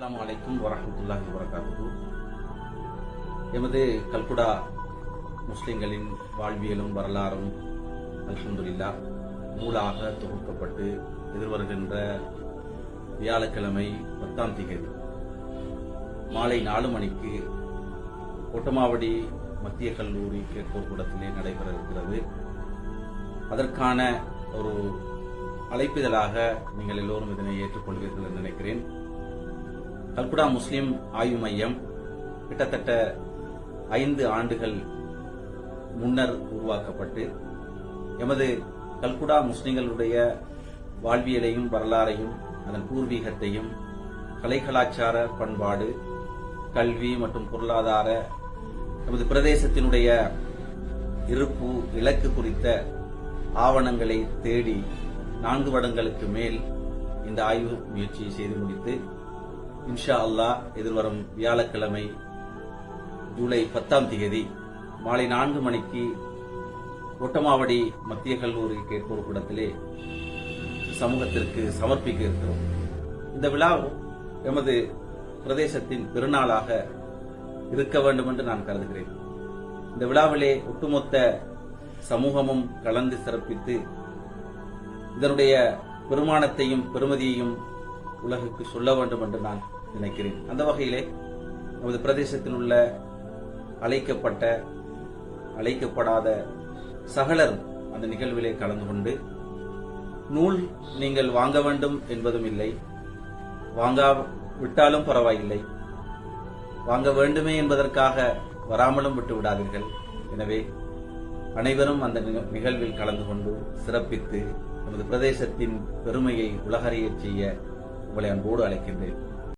அலைக்கும் வரமத்துல்லாஹி வரகாத்து எமது கல்குடா முஸ்லிம்களின் வாழ்வியலும் வரலாறும் அல்ஹம்துல்லா நூலாக தொகுக்கப்பட்டு எதிர்வருகின்ற வியாழக்கிழமை பத்தாம் திகதி மாலை நாலு மணிக்கு ஒட்டமாவடி மத்திய கல்லூரி கேட்போர் கூடத்திலே நடைபெற இருக்கிறது அதற்கான ஒரு அழைப்பிதழாக நீங்கள் எல்லோரும் இதனை ஏற்றுக்கொள்வீர்கள் என்று நினைக்கிறேன். கல்குடா முஸ்லிம் ஆய்வு மையம் கிட்டத்தட்ட ஐந்து ஆண்டுகள் முன்னர் உருவாக்கப்பட்டு எமது கல்குடா முஸ்லிம்களுடைய வாழ்வியலையும் வரலாறையும் அதன் பூர்வீகத்தையும் கலை கலாச்சார பண்பாடு கல்வி மற்றும் பொருளாதார நமது பிரதேசத்தினுடைய இருப்பு இலக்கு குறித்த ஆவணங்களை தேடி நான்கு வருடங்களுக்கு மேல் இந்த ஆய்வு முயற்சியை செய்து முடித்து இன்ஷா அல்லாஹ் எதிர்வரும் வியாழக்கிழமை ஜூலை பத்தாம் தேதி மாலை நான்கு மணிக்கு ஒட்டமாவடி மத்திய கல்லூரி கேட்போர் கூடத்திலே சமூகத்திற்கு சமர்ப்பிக்க இருக்கிறோம். இந்த விழா எமது பிரதேசத்தின் பெருநாளாக இருக்க வேண்டும் என்று நான் கருதுகிறேன். இந்த விழாவிலே ஒட்டுமொத்த சமூகமும் கலந்து சிறப்பித்து இதனுடைய பெருமானத்தையும் பெருமதியையும் உலகுக்கு சொல்ல வேண்டும் என்று நான் நினைக்கிறேன். அந்த வகையிலே நமது பிரதேசத்தில் உள்ள அழைக்கப்பட்ட அழைக்கப்படாத சகலர் அந்த நிகழ்விலே கலந்து கொண்டு நூல் நீங்கள் வாங்க வேண்டும் என்பதும் இல்லை. வாங்கா விட்டாலும் பரவாயில்லை. வாங்க வேண்டுமே என்பதற்காக வராமலும் விட்டு விடாதீர்கள். எனவே அனைவரும் அந்த நிகழ்வில் கலந்து கொண்டு சிறப்பித்து நமது பிரதேசத்தின் பெருமையை உலகறியச் செய்ய உங்களை அன்போடு அழைக்கின்றேன்.